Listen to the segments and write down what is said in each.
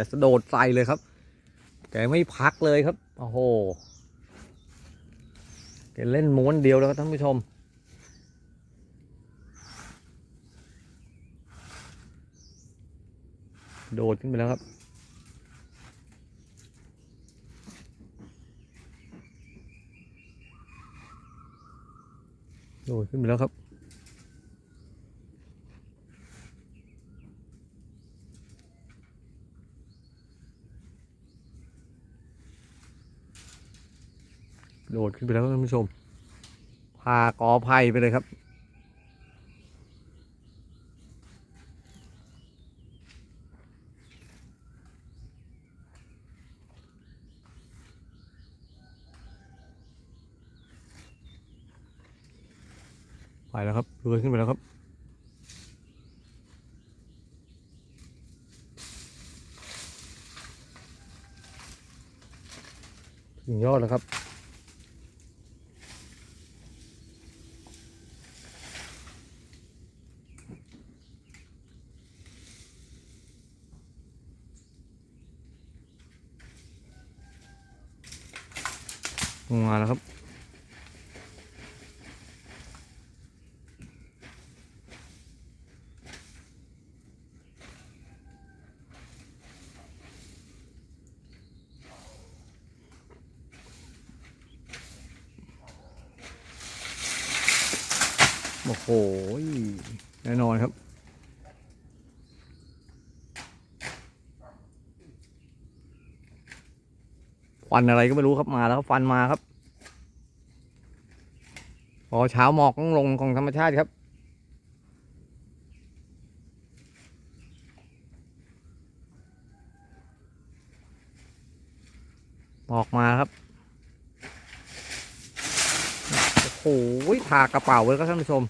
จะสะโดดใส่เลยครับ แกไม่พักเลยครับ โอ้โห แกเล่นม้วนเดียวแล้วครับท่านผู้ชม โดดขึ้นไปแล้วครับโดดขึ้นไปแล้วครับ โดดขึ้นไปแล้วท่านผู้ชม พากอไผ่ไปเลยครับ ไปแล้วครับเรือยขึ้นไปแล้วครับถึงยอดแล้วครับ มาแล้วครับ โอ้โห แน่นอนครับ ฟันอะไรก็ไม่รู้ครับมาแล้วครับฟันมาครับพอเช้าหมอกต้องลงของธรรมชาติครับ หมอกมาครับ โอ้โหถากระเป๋าเลยครับท่านผู้ชม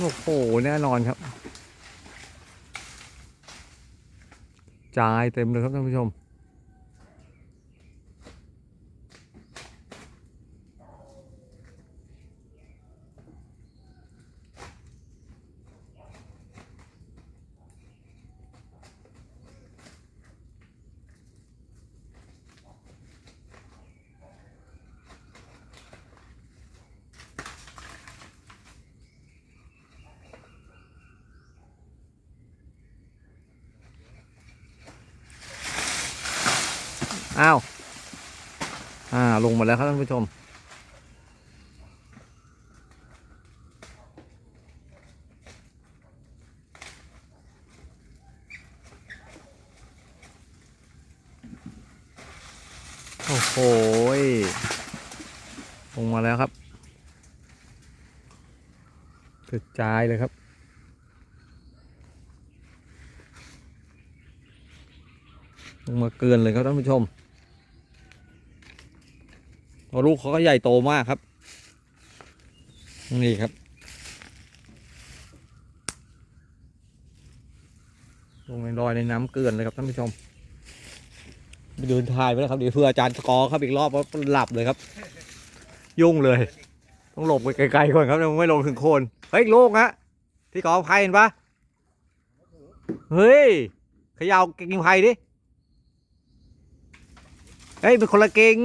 โอ้โหแน่นอนครับ จ่ายเต็มเลยครับท่านผู้ชม อ้าว อ่า ลงมาแล้วครับท่านผู้ชม โอ้โห ลงมาแล้วครับกระจายเลยครับ ลงมาเกินเลยครับท่านผู้ชม ลูกเขาก็ใหญ่โตมากครับ นี่ครับ ลงในรอยในน้ำเกลือนเลยครับท่านผู้ชมไปเดินถ่ายไปแล้วครับเดี๋ยวเพื่ออาจารย์สกอครับอีกรอบว่าหลับเลยครับ ยุ่งเลย ต้องหลบไปไกลๆก่อนครับไม่ลงถึงโคนเฮ้ยลูกฮะที่กอไผ่เห็นปะเฮ้ยเขยาวกิ่งไผ่ดิเฮ้ยเป็นคนละเก่ง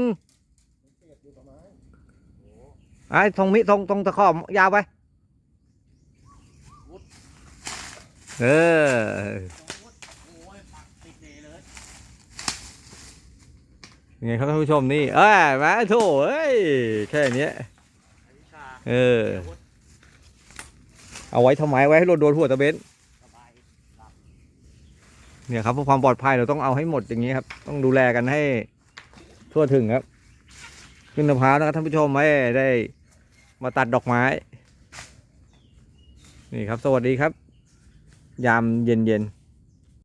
ไอ้ทงมิทงตรงตะขอบยาวไป เออ ยังไงครับท่านผู้ชมนี่ เอ้ยมาโถเอ้ย แค่นี้เออ เอาไว้ทำไมไว้ให้โดนโดนหัวตะเบนเนี่ยครับเพื่อความปลอดภัยเราต้องเอาให้หมดอย่างนี้ครับ ต้องดูแลกันให้ทั่วถึงครับ ขึ้นมะพร้าวนะครับท่านผู้ชมไม่ได้ มาตัดดอกไม้ นี่ครับ สวัสดีครับ ยามเย็นๆ